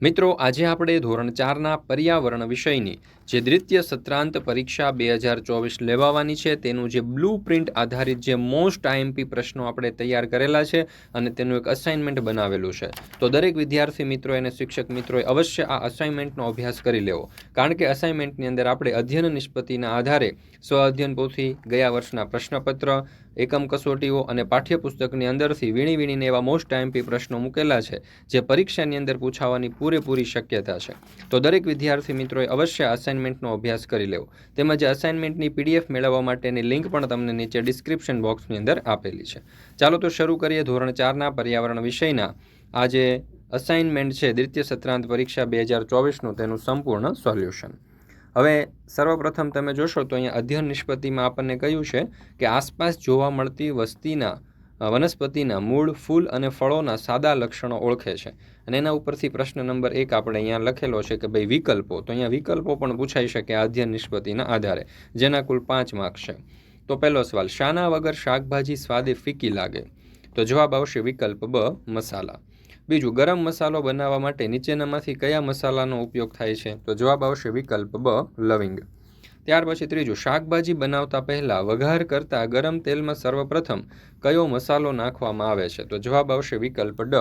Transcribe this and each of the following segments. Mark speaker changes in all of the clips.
Speaker 1: મિત્રો, આજે આપણે ધોરણ ચારના પર્યાવરણ વિષયની જે દ્વિતીય સત્રાંત પરીક્ષા બે હજાર ચોવીસ લેવાવાની છે, તેનું જે બ્લુ પ્રિન્ટ આધારિત જે મોસ્ટ આઈએમપી પ્રશ્નો આપણે તૈયાર કરેલા છે અને તેનું એક અસાઇનમેન્ટ બનાવેલું છે. તો દરેક વિદ્યાર્થી મિત્રો અને શિક્ષક મિત્રોએ અવશ્ય આ અસાઇનમેન્ટનો અભ્યાસ કરી લેવો. કારણ કે અસાઇનમેન્ટની અંદર આપણે અધ્યયન નિષ્પત્તિના આધારે સ્વ અધ્યયન પોથી ગયા વર્ષના પ્રશ્નપત્ર એકમ કસોટીઓ અને પાઠ્યપુસ્તકની અંદરથી વીણી વીણીને એવા મોસ્ટ ટાઈમપી પ્રશ્નો મૂકેલા છે, જે પરીક્ષાની અંદર પૂછાવાની પૂરેપૂરી શક્યતા છે. તો દરેક વિદ્યાર્થી મિત્રોએ અવશ્ય અસાઇનમેન્ટનો અભ્યાસ કરી લેવો. તેમજ અસાઇનમેન્ટની પીડીએફ મેળવવા માટેની લિંક પણ તમને નીચે ડિસ્ક્રિપ્શન બોક્સની અંદર આપેલી છે. ચાલો તો શરૂ કરીએ ધોરણ ચારના પર્યાવરણ વિષયના. આજે અસાઇનમેન્ટ છે દ્વિતીય સત્રાંત પરીક્ષા બે હજાર ચોવીસનું તેનું સંપૂર્ણ સોલ્યુશન હવે સર્વપ્રથમ તમે જોશો તો અહીંયા અધ્યયન નિષ્પત્તિમાં આપણને કહ્યું છે કે આસપાસ જોવા મળતી વસ્તીના વનસ્પતિના મૂળ, ફૂલ અને ફળોના સાદા લક્ષણો ઓળખે છે. અને એના ઉપરથી પ્રશ્ન નંબર એક આપણે અહીંયા લખેલો છે કે ભાઈ વિકલ્પો, તો અહીંયા વિકલ્પો પણ પૂછાઈ શકે અધ્યયન નિષ્પત્તિના આધારે. જેના કુલ પાંચ માર્ક છે. તો પહેલો સવાલ, શાના વગર શાકભાજી સ્વાદે ફીકી લાગે? તો જવાબ આવશે વિકલ્પ બ, મસાલા. બીજું, ગરમ મસાલો બનાવવા માટે નીચેનામાંથી કયા મસાલાનો ઉપયોગ થાય છે? તો જવાબ આવશે વિકલ્પ બ, લવિંગ. ત્યાર પછી ત્રીજું, શાકભાજી બનાવતા પહેલાં વઘાર કરતાં ગરમ તેલમાં સર્વપ્રથમ કયો મસાલો નાખવામાં આવે છે? તો જવાબ આવશે વિકલ્પ ડ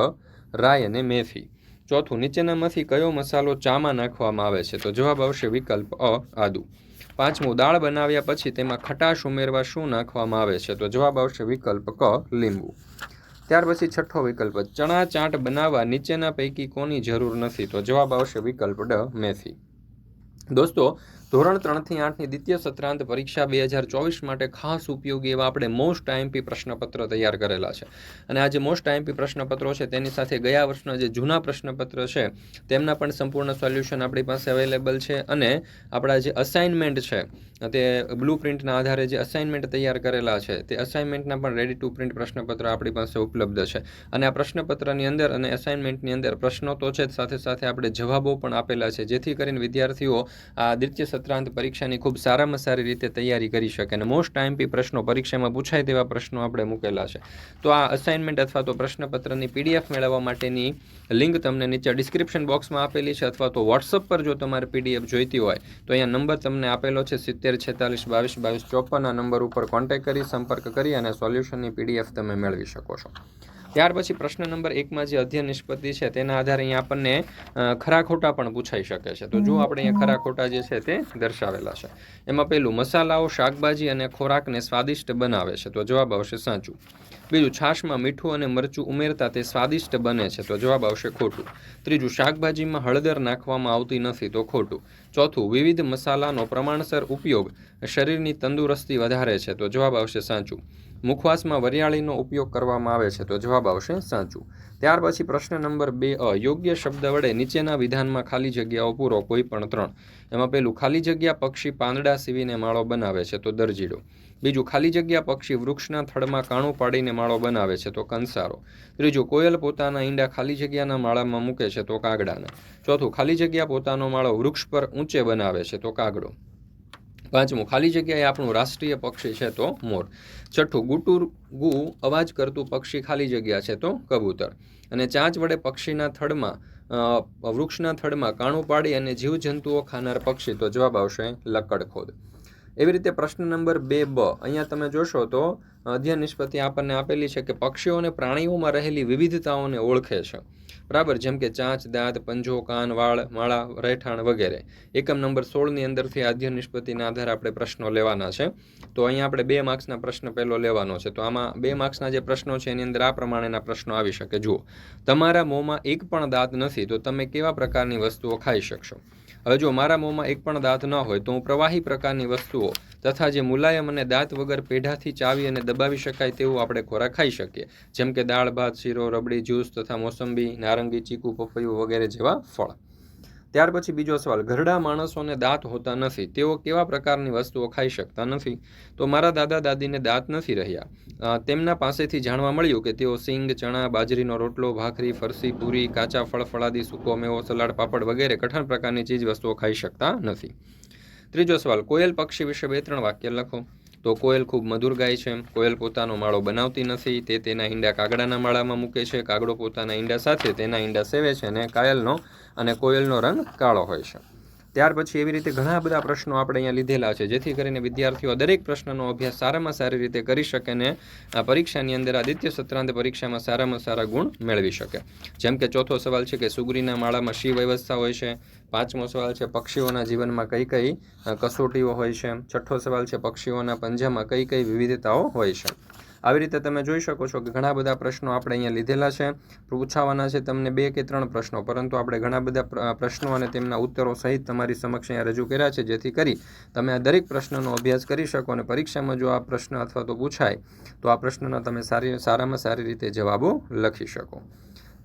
Speaker 1: રાય અને મેથી. ચોથું, નીચેનામાંથી કયો મસાલો ચામાં નાખવામાં આવે છે? તો જવાબ આવશે વિકલ્પ અ, આદુ. પાંચમું, દાળ બનાવ્યા પછી તેમાં ખટાશ ઉમેરવા શું નાખવામાં આવે છે? તો જવાબ આવશે વિકલ્પ ક, લીંબુ. ત્યાર પછી છઠ્ઠો વિકલ્પ. ચણા ચાટ બનાવવા નીચેના પૈકી કોની જરૂર નથી? તો જવાબ આવશે વિકલ્પ ડ. મેથી. દોસ્તો ધોરણ ત્રણથી આઠની દ્વિતીય સત્રાંત પરીક્ષા બે હજાર ચોવીસ માટે ખાસ ઉપયોગી એવા આપણે મોસ્ટ આઈએમપી પ્રશ્નપત્ર તૈયાર કરેલા છે. અને આ જે મોસ્ટ આઈએમપી પ્રશ્નપત્રો છે, તેની સાથે ગયા વર્ષના જે જૂના પ્રશ્નપત્ર છે, તેમના પણ સંપૂર્ણ સોલ્યુશન આપણી પાસે અવેલેબલ છે અને આપણા જે અસાઇનમેન્ટ છે, તે બ્લુ પ્રિન્ટના આધારે જે અસાઇનમેન્ટ તૈયાર કરેલા છે, તે અસાઇનમેન્ટના પણ રેડી ટુ પ્રિન્ટ પ્રશ્નપત્ર આપણી પાસે ઉપલબ્ધ છે. અને આ પ્રશ્નપત્રની અંદર અને અસાઇનમેન્ટની અંદર પ્રશ્નો તો છે જ સાથે સાથે આપણે જવાબો પણ આપેલા છે, જેથી કરીને વિદ્યાર્થીઓ આ દ્વિતીય સત્રાંત પરીક્ષાની ખૂબ સારામાં સારી રીતે તૈયારી કરી શકે અને મોસ્ટ આઈએમપી પ્રશ્નો પરીક્ષામાં પૂછાય તેવા પ્રશ્નો આપણે મૂકેલા છે. તો આ અસાઇનમેન્ટ અથવા તો પ્રશ્નપત્રની પીડીએફ મેળવવા માટેની લિંક તમને નીચે ડિસ્ક્રિપ્શન બોક્સમાં આપેલી છે અથવા તો વોટ્સઅપ પર જો તમારે પીડીએફ જોઈતી હોય, તો અહીંયા નંબર તમને આપેલો છે સિત્તેર, છેતાલીસ, બાવીસ બાવીસ ચોપન. આ નંબર ઉપર કોન્ટેક્ટ કરી, સંપર્ક કરી અને સોલ્યુશનની પીડીએફ તમે મેળવી શકો છો. ત્યાર પછી પ્રશ્ન નંબર એકમાં જે અધ્યયન નિષ્પત્તિ છે તેના આધારે અહીંયા આપણને ખરા ખોટા પણ પૂછાઈ શકે છે. તો જો આપણે અહીંયા ખરા ખોટા જે છે તે દર્શાવેલા છે. એમાં પહેલું મસાલાઓ શાકભાજી અને ખોરાકને સ્વાદિષ્ટ બનાવે છે. તો જવાબ આવશે સાચું. બીજું છાશમાં મીઠું અને મરચું ઉમેરતા તે સ્વાદિષ્ટ બને છે. તો જવાબ આવશે ખોટું. ત્રીજું શાકભાજીમાં હળદર નાખવામાં આવતી નથી તો ખોટું. ચોથું વિવિધ મસાલાનો પ્રમાણસર ઉપયોગ શરીરની તંદુરસ્તી વધારે છે. તો જવાબ આવશે સાચું. મુખવાસમાં વરિયાળીનો ઉપયોગ કરવામાં આવે છે તો જવાબ આવશે સાચું. ત્યાર પછી પ્રશ્ન નંબર બે, અ, યોગ્ય શબ્દ વડે નીચેના વિધાનમાં ખાલી જગ્યાઓ પૂરો કોઈ પણ ત્રણ. એમાં પહેલું ખાલી જગ્યા પક્ષી પાંદડા સીવીને માળો બનાવે છે તો દરજીડો. બીજું, ખાલી જગ્યા પક્ષી વૃક્ષના થડમાં કાણું પાડીને માળો બનાવે છે તો કંસારો. ત્રીજું, કોયલ પોતાના ઈંડા ખાલી જગ્યાના માળામાં મૂકે છે તો કાગડાના. ચોથું, ખાલી જગ્યા પોતાનો માળો વૃક્ષ પર ઊંચે બનાવે છે તો કાગડો. પાંચમું. ખાલી જગ્યાએ આપણું રાષ્ટ્રીય પક્ષી છે તો મોર. છઠ્ઠું, ગુટુર ગુ અવાજ કરતું પક્ષી ખાલી જગ્યા છે તો કબૂતર. અને ચાંચ વડે પક્ષીના થડમાં વૃક્ષના થડમાં કાણું પાડી અને જીવજંતુઓ ખાનાર પક્ષી. તો જવાબ આવશે લકડખોદ. એવી રીતે પ્રશ્ન નંબર બે બ. અહીંયા તમે જોશો તો અધ્યયન નિષ્પત્તિ આપણને આપેલી છે કે પક્ષીઓ અને પ્રાણીઓમાં રહેલી વિવિધતાઓને ઓળખે છે. બરાબર? જેમ કે ચાંચ, દાંત, પંજો, કાન, વાળ, માળા, રહેઠાણ વગેરે. એકમ નંબર સોળની અંદરથી અધ્યયન નિષ્પત્તિના આધારે આપણે પ્રશ્નો લેવાના છે. તો અહીંયા આપણે બે માર્ક્સના પ્રશ્ન પહેલો લેવાનો છે. તો આમાં બે માર્ક્સના જે પ્રશ્નો છે, એની અંદર આ પ્રમાણેના પ્રશ્નો આવી શકે. જુઓ. તમારા મોંમાં એક પણ દાંત નથી, તો તમે કેવા પ્રકારની વસ્તુઓ ખાઈ શકશો? હવે જો મારા મોંમાં એક પણ દાંત ન હોય, તો હું પ્રવાહી પ્રકારની વસ્તુઓ તથા જે મુલાયમ અને દાંત વગર પેઢાથી ચાવી અને દબાવી શકાય તેવું આપણે ખોરાક ખાઈ શકીએ. જેમ કે દાળ, ભાત, શીરો, રબડી જ્યુસ તથા મોસંબી, નારંગી, ચીકુ, પપૈયું વગેરે જેવા ફળ. ત્યાર પછી બીજો સવાલ, ઘરડા માણસોને દાંત હોતા નથી, તેઓ કેવા પ્રકારની વસ્તુઓ ખાઈ શકતા નથી? તો મારા દાદા દાદીને દાંત નથી રહ્યા. તેમના પાસેથી જાણવા મળ્યું કે તેઓ સિંગ, ચણા, બાજરીનો રોટલો, ભાખરી, ફરસી, પૂરી, કાચા ફળ ફળાદી સૂકો મેવો, સલાડ, પાપડ વગેરે કઠણ પ્રકારની ચીજ વસ્તુઓ ખાઈ શકતા નથી. ત્રીજો સવાલ, કોયલ પક્ષી વિશે બે ત્રણ વાક્ય લખો. તો કોયલ ખૂબ મધુર ગાય છે, કોયલ પોતાનો માળો બનાવતી નથી, તે તેના ઈંડા કાગડાના માળામાં મૂકે છે, કાગડો પોતાના ઈંડા સાથે તેના ઈંડા સેવે છે અને કાયલનો અને કોયલનો રંગ કાળો હોય છે. ત્યાર પછી એવી રીતે ઘણા બધા પ્રશ્નો આપણે અહીંયા લીધેલા છે, જેથી કરીને વિદ્યાર્થીઓ દરેક પ્રશ્નનો અભ્યાસ સારામાં સારી રીતે કરી શકે ને પરીક્ષાની અંદર આદિત્ય સત્રાંત પરીક્ષામાં સારામાં સારા ગુણ મેળવી શકે. જેમ કે ચોથો સવાલ છે કે સુગરીના માળામાં શી વ્યવસ્થા હોય છે? પાંચમો સવાલ છે પક્ષીઓના જીવનમાં કઈ કઈ કસોટીઓ હોય છે? છઠ્ઠો સવાલ છે પક્ષીઓના પંજામાં કઈ કઈ વિવિધતાઓ હોય છે? આવી રીતે તમે જોઈ શકો છો કે ઘણા બધા પ્રશ્નો આપણે અહીંયા લીધેલા છે. પૂછાવાના છે તમને બે કે ત્રણ પ્રશ્નો, પરંતુ આપણે ઘણા બધા પ્રશ્નો અને તેમના ઉત્તરો સહિત તમારી સમક્ષ અહીંયા રજૂ કર્યા છે, જેથી કરી તમે આ દરેક પ્રશ્નનો અભ્યાસ કરી શકો અને પરીક્ષામાં જો આ પ્રશ્ન અથવા તો પૂછાય, તો આ પ્રશ્નના તમે સારી, સારામાં સારી રીતે જવાબો લખી શકો.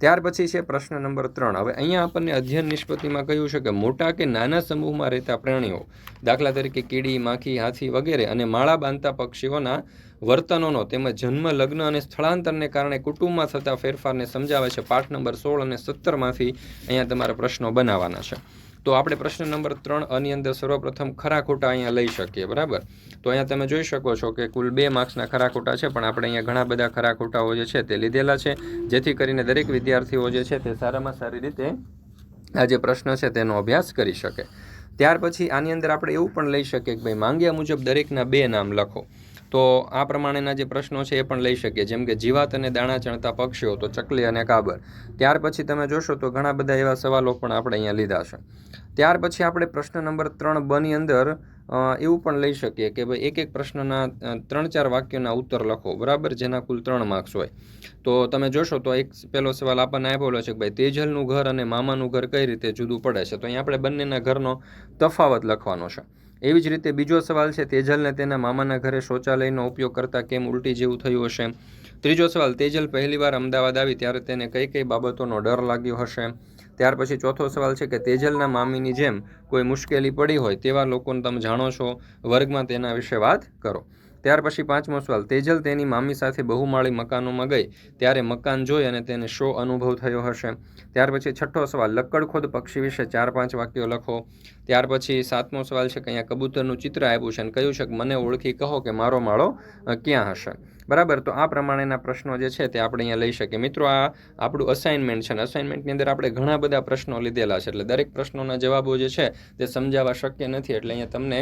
Speaker 1: ત્યાર પછી છે પ્રશ્ન નંબર ત્રણ. હવે અહીંયા આપણને અધ્યયન નિષ્પત્તિમાં કહ્યું છે કે મોટા કે નાના સમૂહમાં રહેતા પ્રાણીઓ, દાખલા તરીકે કીડી, માખી, હાથી વગેરે અને માળા બાંધતા પક્ષીઓના વર્તનોનો તેમજ જન્મ, લગ્ન અને સ્થળાંતરને કારણે કુટુંબમાં થતા ફેરફારને સમજાવે છે. પાઠ નંબર સોળ અને સત્તરમાંથી અહીંયા તમારા પ્રશ્નો બનાવવાના છે. તો આપણે પ્રશ્ન નંબર ત્રણ આની અંદર સર્વપ્રથમ ખરા ખોટા અહીંયા લઈ શકીએ, બરાબર? તો અહીંયા તમે જોઈ શકો છો કે કુલ બે માર્ક્સના ખરા ખોટા છે, પણ આપણે અહીંયા ઘણા બધા ખરા ખોટાઓ જે છે તે લીધેલા છે, જેથી કરીને દરેક વિદ્યાર્થીઓ જે છે તે સારામાં સારી રીતે આ જે પ્રશ્ન છે તેનો અભ્યાસ કરી શકે. ત્યાર પછી આની અંદર આપણે એવું પણ લઈ શકીએ કે ભાઈ માંગ્યા મુજબ દરેકના બે નામ લખો. તો આ પ્રમાણેના જે પ્રશ્નો છે એ પણ લઈ શકીએ. જેમ કે જીવાત અને દાણા ચણતા પક્ષીઓ તો ચકલી અને કાબર. ત્યાર પછી તમે જોશો તો ઘણા બધા એવા સવાલો પણ આપણે અહીંયા લીધા છે. ત્યાર પછી આપણે પ્રશ્ન નંબર ત્રણ બની અંદર એવું પણ લઈ શકીએ કે ભાઈ એક એક પ્રશ્નના ત્રણ ચાર વાક્યોના ઉત્તર લખો. બરાબર? જેના કુલ ત્રણ માર્ક્સ હોય. તો તમે જોશો તો એક પહેલો સવાલ આપણને આપેલો છે કે ભાઈ તેજલનું ઘર અને મામાનું ઘર કઈ રીતે જુદું પડે છે? તો અહીં આપણે બંનેના ઘરનો તફાવત લખવાનો છે. એવી જ રીતે બીજો સવાલ છે, તેજલને તેના મામાના ઘરે શૌચાલયનો ઉપયોગ કરતાં કેમ ઉલટી જેવું થયું હશે? ત્રીજો સવાલ, તેજલ પહેલીવાર અમદાવાદ આવી ત્યારે તેને કઈ કઈ બાબતોનો ડર લાગ્યો હશે? ત્યાર પછી ચોથો સવાલ છે કે તેજલના મામીની જેમ કોઈ મુશ્કેલી પડી હોય તેવા લોકોને તમે જાણો છો? વર્ગમાં તેના વિશે વાત કરો. ત્યાર પછી પાંચમો સવાલ, તેજલ તેની મામી સાથે બહુમાળી મકાનોમાં ગઈ, ત્યારે મકાન જોઈ અને તેને શો અનુભવ થયો હશે? ત્યાર પછી છઠ્ઠો સવાલ, લક્કડખોદ પક્ષી વિશે ચાર પાંચ વાક્યો લખો. ત્યાર પછી સાતમો સવાલ છે કે અહીંયા કબૂતરનું ચિત્ર આપ્યું છે અને કહ્યું છે કે મને ઓળખી, કહો કે મારો માળો ક્યાં હશે? બરાબર? તો આ પ્રમાણેના પ્રશ્નો જે છે તે આપણે અહીંયા લઈ શકીએ. મિત્રો, આ આપણું અસાઇનમેન્ટ છે અને અસાઇનમેન્ટની અંદર આપણે ઘણા બધા પ્રશ્નો લીધેલા છે. એટલે દરેક પ્રશ્નોના જવાબો જે છે તે સમજાવવા શક્ય નથી. એટલે અહીંયા તમને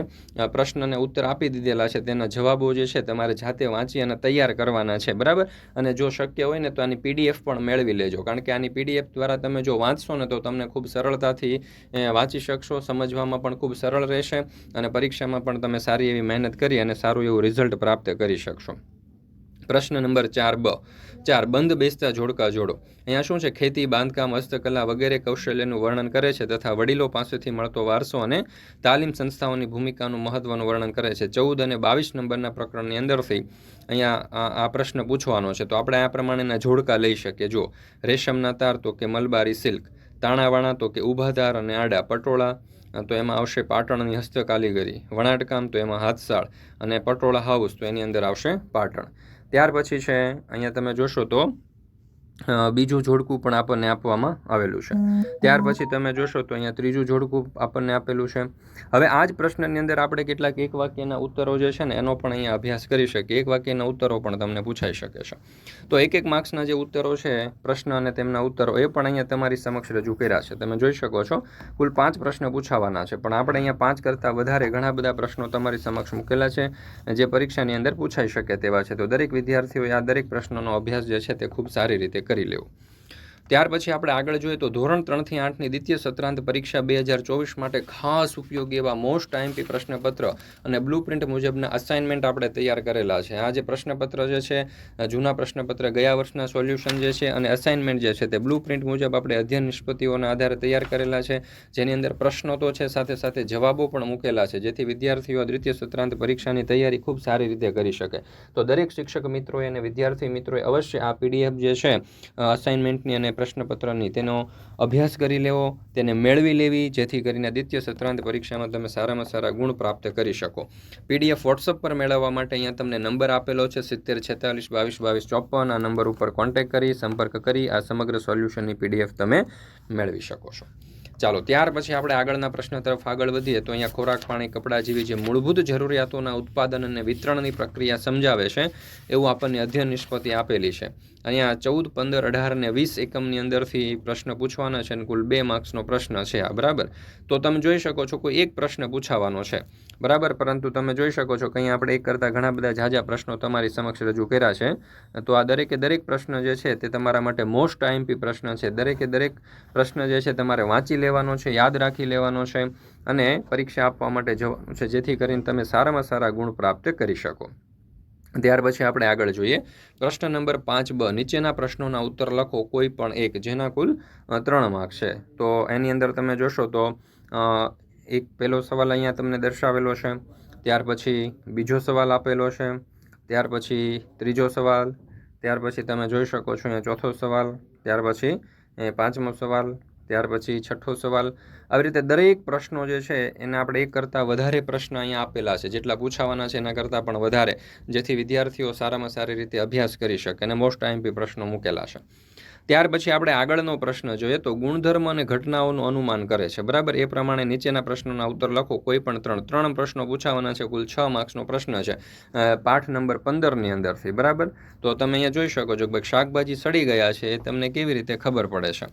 Speaker 1: પ્રશ્નને ઉત્તર આપી દીધેલા છે. તેના જવાબો જે છે તમારે જાતે વાંચી અને તૈયાર કરવાના છે. બરાબર? અને જો શક્ય હોય ને તો આની પીડીએફ પણ મેળવી લેજો. કારણ કે આની પીડીએફ દ્વારા તમે જો વાંચશો ને તો તમને ખૂબ સરળતાથી વાંચી શકશો. સમજવામાં પણ ખૂબ સરળ રહેશે અને પરીક્ષામાં પણ તમે સારી એવી મહેનત કરી અને સારું એવું રિઝલ્ટ પ્રાપ્ત કરી શકશો. પ્રશ્ન નંબર ચાર બ. ચાર, બંધ બેસતા જોડકા જોડો. અહીંયા શું છે? ખેતી, બાંધકામ, હસ્તકલા વગેરે કૌશલ્યનું વર્ણન કરે છે તથા વડીલો પાસેથી મળતો વારસો અને તાલીમ સંસ્થાઓની ભૂમિકાનું મહત્વનું વર્ણન કરે છે. ચૌદ અને બાવીસ નંબરના પ્રકરણની અંદરથી અહીંયા આ પ્રશ્ન પૂછવાનો છે. તો આપણે આ પ્રમાણેના જોડકા લઈ શકીએ. જો રેશમના તાર તો કે મલબારી સિલ્ક, તાણાવાણા તો કે ઊભા તાર અને આડા પટોળા તો એમાં આવશે પાટણની હસ્તકાલીગરી વણાટકામ તો એમાં હાથસાળ અને પટોળા હાઉસ તો એની અંદર આવશે પાટણ. ત્યાર પછી છે અહીંયા તમે જોશો તો બીજું જોડકું પણ આપણને આપવામાં આવેલું છે. ત્યાર પછી તમે જોશો તો અહીંયા ત્રીજું જોડકું આપણને આપેલું છે. હવે આ જ પ્રશ્નની અંદર આપણે કેટલાક એક વાક્યના ઉત્તરો જે છે ને એનો પણ અહીંયા અભ્યાસ કરી શકીએ. એક વાક્યના ઉત્તરો પણ તમને પૂછાઈ શકે છે. તો એક એક માર્ક્સના જે ઉત્તરો છે પ્રશ્ન અને તેમના ઉત્તરો એ પણ અહીંયા તમારી સમક્ષ રજૂ કર્યા છે. તમે જોઈ શકો છો કુલ પાંચ પ્રશ્ન પૂછાવાના છે. પણ આપણે અહીંયા પાંચ કરતાં વધારે ઘણા બધા પ્રશ્નો તમારી સમક્ષ મૂકેલા છે. જે પરીક્ષાની અંદર પૂછાઈ શકે તેવા છે. તો દરેક વિદ્યાર્થીઓએ આ દરેક પ્રશ્નોનો અભ્યાસ જે છે તે ખૂબ સારી રીતે કરી લેવો. ત્યાર પછી આપણે આગળ જોઈએ તો ધોરણ ત્રણથી આઠની દ્વિતીય સત્રાંત પરીક્ષા બે હજાર ચોવીસ માટે ખાસ ઉપયોગી એવા મોસ્ટ આઈએમપી પ્રશ્નપત્ર અને બ્લુ પ્રિન્ટ મુજબના અસાઇનમેન્ટ આપણે તૈયાર કરેલા છે. આ જે પ્રશ્નપત્ર જે છે જૂના પ્રશ્નપત્ર ગયા વર્ષના સોલ્યુશન જે છે અને અસાઇનમેન્ટ જે છે તે બ્લુ પ્રિન્ટ મુજબ આપણે અધ્યયન નિષ્પત્તિઓના આધારે તૈયાર કરેલા છે. જેની અંદર પ્રશ્નો તો છે, સાથે સાથે જવાબો પણ મૂકેલા છે, જેથી વિદ્યાર્થીઓ દ્વિતીય સત્રાંત પરીક્ષાની તૈયારી ખૂબ સારી રીતે કરી શકે. તો દરેક શિક્ષક મિત્રોએ અને વિદ્યાર્થી મિત્રોએ અવશ્ય આ પીડીએફ જે છે અસાઇનમેન્ટની અને પ્રશ્નપત્રની તેનો અભ્યાસ કરી લેવો, તેને મેળવી લેવી, જેથી કરીને દ્વિતીય સત્રાંત પરીક્ષામાં તમે સારામાં સારા ગુણ પ્રાપ્ત કરી શકો. પીડીએફ વોટ્સઅપ પર મેળવવા માટે અહીંયા તમને નંબર આપેલો છે, સિત્તેર, છેતાલીસ, બાવીસ બાવીસ, ચોપન. આ નંબર ઉપર કોન્ટેક્ટ કરી, સંપર્ક કરી, આ સમગ્ર સોલ્યુશનની પીડીએફ તમે મેળવી શકો છો. ચાલો, ત્યાર પછી આપણે આગળના પ્રશ્ન તરફ આગળ વધીએ તો અહીંયા ખોરાક, પાણી, કપડાં જેવી જે મૂળભૂત જરૂરિયાતોના ઉત્પાદન અને વિતરણની પ્રક્રિયા સમજાવે છે, એવું આપણને અધ્યયન નિષ્પત્તિ આપેલી છે. અહીંયા ચૌદ, પંદર, અઢાર અને વીસ એકમની અંદરથી પ્રશ્ન પૂછવાના છે અને કુલ બે માર્ક્સનો પ્રશ્ન છે આ, બરાબર? તો તમે જોઈ શકો છો કોઈ એક પ્રશ્ન પૂછાવાનો છે, બરાબર? પરંતુ તમે જોઈ શકો છો કે અહીંયા આપણે એક કરતાં ઘણા બધા ઝાઝા પ્રશ્નો તમારી સમક્ષ રજૂ કર્યા છે. તો આ દરેકે દરેક પ્રશ્ન જે છે તે તમારા માટે મોસ્ટ આઈએમપી પ્રશ્ન છે. દરેકે દરેક પ્રશ્ન જે છે તમારે વાંચી લેવાનો છે, યાદ રાખી લેવાનો છે અને પરીક્ષા આપવા માટે જવાનું છે, જેથી કરીને તમે સારામાં સારા ગુણ પ્રાપ્ત કરી શકો. ત્યાર પછી આપણે આગળ જોઈએ. પ્રશ્ન નંબર પાંચ બ, નીચેના પ્રશ્નોના ઉત્તર લખો કોઈ પણ એક, જેના કુલ ત્રણ માર્ક છે. તો એની અંદર તમે જોશો તો એક પહેલો સવાલ અહીંયા તમને દર્શાવેલો છે. ત્યાર પછી બીજો સવાલ આપેલો છે. ત્યાર પછી ત્રીજો સવાલ. ત્યાર પછી તમે જોઈ શકો છો અહીંયા ચોથો સવાલ. ત્યાર પછી પાંચમો સવાલ. ત્યાર પછી છઠ્ઠો સવાલ, આવી રીતે દરેક પ્રશ્નો જે છે, એને આપણે એક કરતાં વધારે પ્રશ્ન અહીંયા આપેલા છે. જેટલા પૂછાવાના છે એના કરતાં પણ વધારે, જેથી વિદ્યાર્થીઓ સારામાં સારી રીતે અભ્યાસ કરી શકે અને મોસ્ટ આઈએમપી પ્રશ્નો મૂકેલા છે. ત્યાર પછી આપણે આગળનો પ્રશ્ન જોઈએ તો ગુણધર્મ અને ઘટનાઓનું અનુમાન કરે છે. બરાબર? એ પ્રમાણે નીચેના પ્રશ્નોના ઉત્તર લખો. કોઈ પણ ત્રણ. ત્રણ પ્રશ્નો પૂછાવાના છે. કુલ છ માર્ક્સનો પ્રશ્ન છે. પાઠ નંબર પંદરની અંદરથી. બરાબર? તો તમે અહીંયા જોઈ શકો છો કે શાકભાજી સડી ગયા છે. એ તમને કેવી રીતે ખબર પડે છે?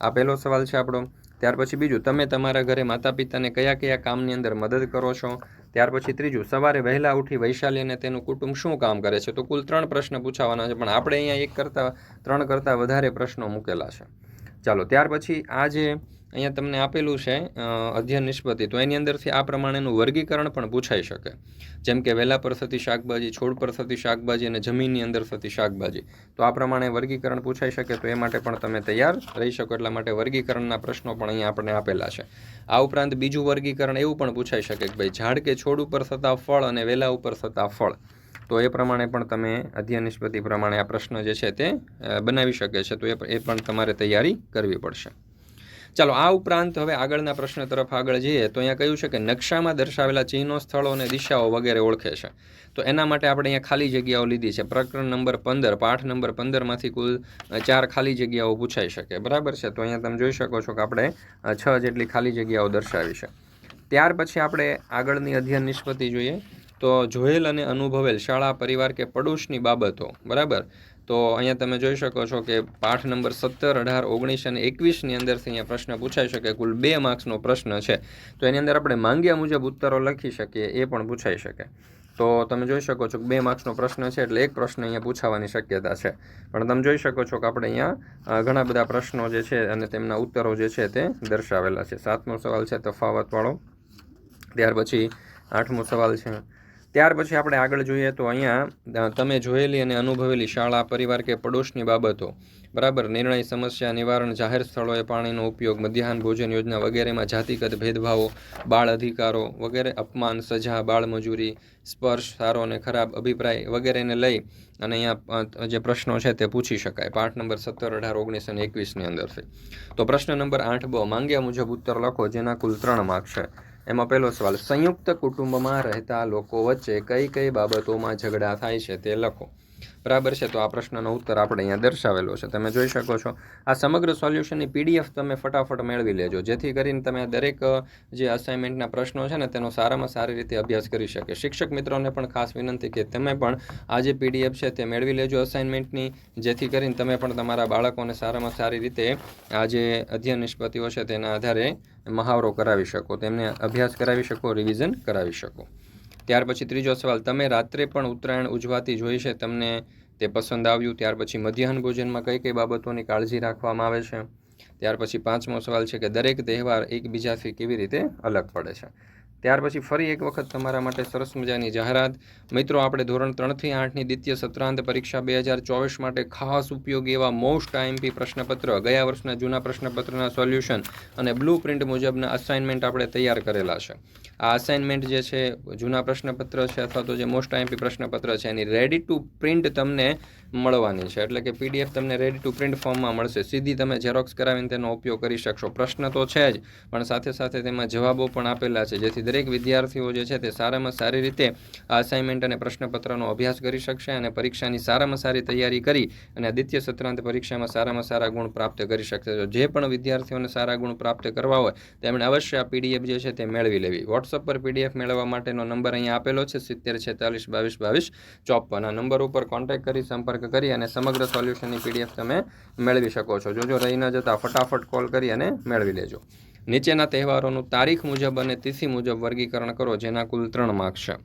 Speaker 1: આ પહેલો સવાલ છે આપણો. ત્યાર પછી બીજું, તમે તમારા ઘરે માતા પિતાને કયા કયા કામની અંદર મદદ કરો છો? ત્યાર પછી ત્રીજું, સવારે વહેલા ઉઠી વૈશાલી અને તેનું કુટુંબ શું કામ કરે છે? તો કુલ ત્રણ પ્રશ્ન પૂછાવાના છે, પણ આપણે અહીંયા એક કરતાં, ત્રણ કરતાં વધારે પ્રશ્નો મૂકેલા છે. ચાલો, ત્યાર પછી આ જે અહીંયા તમને આપેલું છે અધ્યયન નિષ્પતિ તો એની અંદરથી આ પ્રમાણેનું વર્ગીકરણ પણ પૂછાઈ શકે. જેમ કે વેલા પર થતી શાકભાજી, છોડ પર થતી શાકભાજી અને જમીનની અંદર થતી શાકભાજી. તો આ પ્રમાણે વર્ગીકરણ પૂછાઈ શકે, તો એ માટે પણ તમે તૈયાર રહી શકો. એટલા માટે વર્ગીકરણના પ્રશ્નો પણ અહીંયા આપણે આપેલા છે. આ ઉપરાંત બીજું વર્ગીકરણ એવું પણ પૂછાઈ શકે કે ભાઈ, ઝાડ કે છોડ ઉપર થતા ફળ અને વેલા ઉપર થતા ફળ. તો એ પ્રમાણે પણ તમે અધ્યયન નિષ્પતિ પ્રમાણે આ પ્રશ્ન જે છે તે બનાવી શકે છે. તો એ પણ તમારે તૈયારી કરવી પડશે. ચાલો, આ ઉપરાંત હવે આગળના પ્રશ્ન તરફ આગળ જઈએ, તો અહીંયા કહ્યું છે કે નકશામાં દર્શાવેલા ચિહ્નો, સ્થળો અને દિશાઓ વગેરે ઓળખે છે. તો એના માટે આપણે અહીંયા ખાલી જગ્યાઓ લીધી છે. પ્રકરણ નંબર પંદર, પાઠ નંબર પંદરમાંથી કુલ ચાર ખાલી જગ્યાઓ પૂછાઈ શકે. બરાબર છે? તો અહીંયા તમે જોઈ શકો છો કે આપણે છ જેટલી ખાલી જગ્યાઓ દર્શાવી છે. ત્યાર પછી આપણે આગળની અધ્યયન નિષ્પત્તિ જોઈએ. તો જોયેલ અને અનુભવેલ શાળા, પરિવાર કે પડોશની બાબતો. બરાબર? તો અહીંયા તમે જોઈ શકો છો કે પાઠ નંબર સત્તર, અઢાર, ઓગણીસ અને એકવીસની અંદરથી અહીંયા પ્રશ્ન પૂછાઈ શકે. કુલ બે માર્ક્સનો પ્રશ્ન છે. તો એની અંદર આપણે માંગ્યા મુજબ ઉત્તરો લખી શકીએ, એ પણ પૂછાઈ શકે. તો તમે જોઈ શકો છો કે બે માર્ક્સનો પ્રશ્ન છે એટલે એક પ્રશ્ન અહીંયા પૂછાવાની શક્યતા છે. પણ તમે જોઈ શકો છો કે આપણે અહીંયા ઘણા બધા પ્રશ્નો જે છે અને તેમના ઉત્તરો જે છે તે દર્શાવેલા છે. સાતમો સવાલ છે તફાવતવાળો ત્યાર પછી આઠમો સવાલ છે. ત્યાર પછી આપણે આગળ જોઈએ તો અહીંયા તમે જોયેલી અને અનુભવેલી શાળા, પરિવાર કે પડોશની બાબતો. બરાબર? નિર્ણય, સમસ્યા, નિવારણ, જાહેર સ્થળોએ પાણીનો ઉપયોગ, મધ્યાહન ભોજન યોજના વગેરેમાં જાતિગત ભેદભાવો, બાળ અધિકારો વગેરે, અપમાન, સજા બાળમજૂરી સ્પર્શ સારો અને ખરાબ અભિપ્રાય વગેરેને લઈ અને અહીંયા જે પ્રશ્નો છે તે પૂછી શકાય. પાઠ નંબર સત્તર, અઢાર, ઓગણીસ અને એકવીસની અંદરથી. તો પ્રશ્ન નંબર આઠ બ, માંગ્યા મુજબ ઉત્તર લખો, જેના કુલ ત્રણ માર્ક છે. એમાં પહેલો સવાલ, સંયુક્ત કુટુંબમાં રહેતા લોકો વચ્ચે કઈ કઈ બાબતોમાં ઝઘડા થાય છે તે લખો. બરાબર છે? તો આ પ્રશ્નનો ઉત્તર આપણે અહીંયા દર્શાવેલો છે. તમે જોઈ શકો છો. આ સમગ્ર સોલ્યુશનની પીડીએફ તમે ફટાફટ મેળવી લેજો. જેથી કરીને તમે દરેક જે અસાઇનમેન્ટના પ્રશ્નો છે ને, તેનો સારામાં સારી રીતે અભ્યાસ કરી શકે. શિક્ષક મિત્રોને પણ ખાસ વિનંતી કે તમે પણ આ જે પીડીએફ છે તે મેળવી લેજો અસાઇનમેન્ટની જેથી કરીને તમે પણ તમારા બાળકોને સારામાં સારી રીતે આ જે અધ્યયન નિષ્પત્તિઓ છે તેના આધારે મહાવરો કરાવી શકો, તેમને અભ્યાસ કરાવી શકો રિવિઝન કરાવી શકો. ત્યાર પછી ત્રીજો સવાલ, તમે રાત્રે પણ ઉત્તરાયણ ઉજવાતી જોઈ છે? તમને તે પસંદ આવ્યું, ત્યાર પછી મધ્યાહન ભોજનમાં કઈ કઈ બાબતોની કાળજી રાખવામાં આવે છે? ત્યાર પછી પાંચમો સવાલ છે કે દરેક તહેવાર એકબીજાથી કેવી રીતે અલગ પડે છે? ત્યાર પછી ફરી એક વખત તમારા માટે સરસ મજાની જાહેરાત. મિત્રો, આપણે ધોરણ ત્રણથી આઠની દ્વિતીય સત્રાંત પરીક્ષા બે હજાર ચોવીસ માટે ખાસ ઉપયોગી એવા મોસ્ટ આઈએમપી પ્રશ્નપત્ર, ગયા વર્ષના જૂના પ્રશ્નપત્રના સોલ્યુશન અને બ્લુ પ્રિન્ટ મુજબના અસાઇનમેન્ટ આપણે તૈયાર કરેલા છે. આ અસાઇનમેન્ટ જે છે, જૂના પ્રશ્નપત્ર છે અથવા તો જે મોસ્ટ આઈએમપી પ્રશ્નપત્ર છે, એની રેડી ટુ પ્રિન્ટ તમને મળવાની છે. એટલે કે પીડીએફ તમને રેડી ટુ પ્રિન્ટ ફોર્મમાં મળશે. સીધી તમે ઝેરોક્સ કરાવીને તેનો ઉપયોગ કરી શકશો. પ્રશ્ન તો છે જ, પણ સાથે સાથે તેમાં જવાબો પણ આપેલા છે. જેથી દરેક વિદ્યાર્થીઓ જે છે તે સારામાં સારી રીતે અસાઇનમેન્ટ અને પ્રશ્નપત્રનો અભ્યાસ કરી શકશે અને પરીક્ષાની સારામાં સારી તૈયારી કરી અને દ્વિતીય સત્રાંત પરીક્ષામાં સારામાં સારા ગુણ પ્રાપ્ત કરી શકશે. જે પણ વિદ્યાર્થીઓને સારા ગુણ પ્રાપ્ત કરવા હોય, તેમણે અવશ્ય આ પીડીએફ જે છે તે મેળવી લેવી. વોટ્સઅપ પર પીડીએફ મેળવવા માટેનો નંબર અહીંયા આપેલો છે, સિત્તેર છેતાલીસ બાવીસ બાવીસ ચોપન. આ નંબર ઉપર કોન્ટેક્ટ કરી સંપર્ક કરી અને સમગ્ર સોલ્યુશનની પીડીએફ તમે મેળવી શકો છો. જોજો, રહી ન જતાં ફટાફટ કોલ કરી અને મેળવી લેજો. નીચેના તહેવારોનું તારીખ મુજબ અને તિથિ મુજબ વર્ગીકરણ કરો, જેના કુલ ત્રણ માર્ક્સ છે.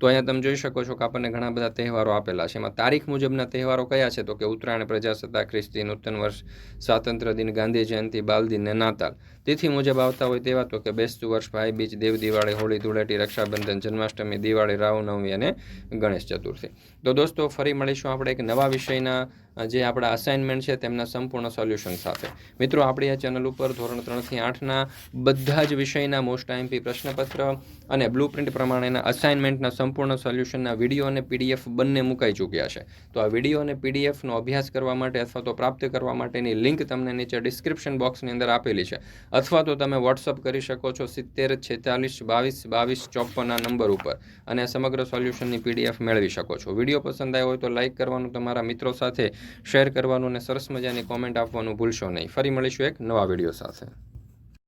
Speaker 1: તો અહીંયા તમે જોઈ શકો છો કે આપણને ઘણા બધા તહેવારો આપેલા છે. એમાં તારીખ મુજબના તહેવારો કયા છે? તો કે ઉત્તરાયણ, પ્રજાસત્તાક, ખ્રિસ્તી, નૂતન વર્ષ, સ્વાતંત્ર્ય દિન, ગાંધી જયંતિ, બાલ ને નાતાલ. તિથિ મુજબ આવતા હોય તેવા તો કે બેસતું વર્ષ ભાઈ, બીજ, દેવ, દિવાળી, હોળી, ધૂળેટી, રક્ષાબંધન, જન્માષ્ટમી, દિવાળી રાવનવમી અને ગણેશ ચતુર્થી. તો દોસ્તો, ફરી મળીશું આપણે એક નવા વિષયના જે આપણા અસાઇનમેન્ટ છે, તેમના સંપૂર્ણ સોલ્યુશન સાથે. મિત્રો, આપણી આ ચેનલ ઉપર ધોરણ ત્રણથી આઠના બધા જ વિષયના મોસ્ટ આઈએમપી પ્રશ્નપત્ર અને બ્લુપ્રિન્ટ પ્રમાણેના અસાઇનમેન્ટના સંપૂર્ણ સોલ્યુશનના વીડિયો અને પીડીએફ બંને મુકાઈ ચૂક્યા છે. તો આ વીડિયો અને પીડીએફનો અભ્યાસ કરવા માટે અથવા તો પ્રાપ્ત કરવા માટેની લિંક તમને નીચે ડિસ્ક્રિપ્શન બોક્સની અંદર આપેલી છે. અથવા તો તમે વોટ્સઅપ કરી શકો છો સિત્તેર, છેતાલીસ, બાવીસ બાવીસ ચોપનના નંબર ઉપર. અને સમગ્ર સોલ્યુશનની પીડીએફ મેળવી શકો છો. વીડિયો પસંદ આવ્યો હોય તો લાઇક કરવાનું, તમારા મિત્રો સાથે શેર કરવાનું અને સરસ મજાની કોમેન્ટ આપવાનું ભૂલશો નહીં. ફરી મળીશું એક નવા વીડિયો સાથે.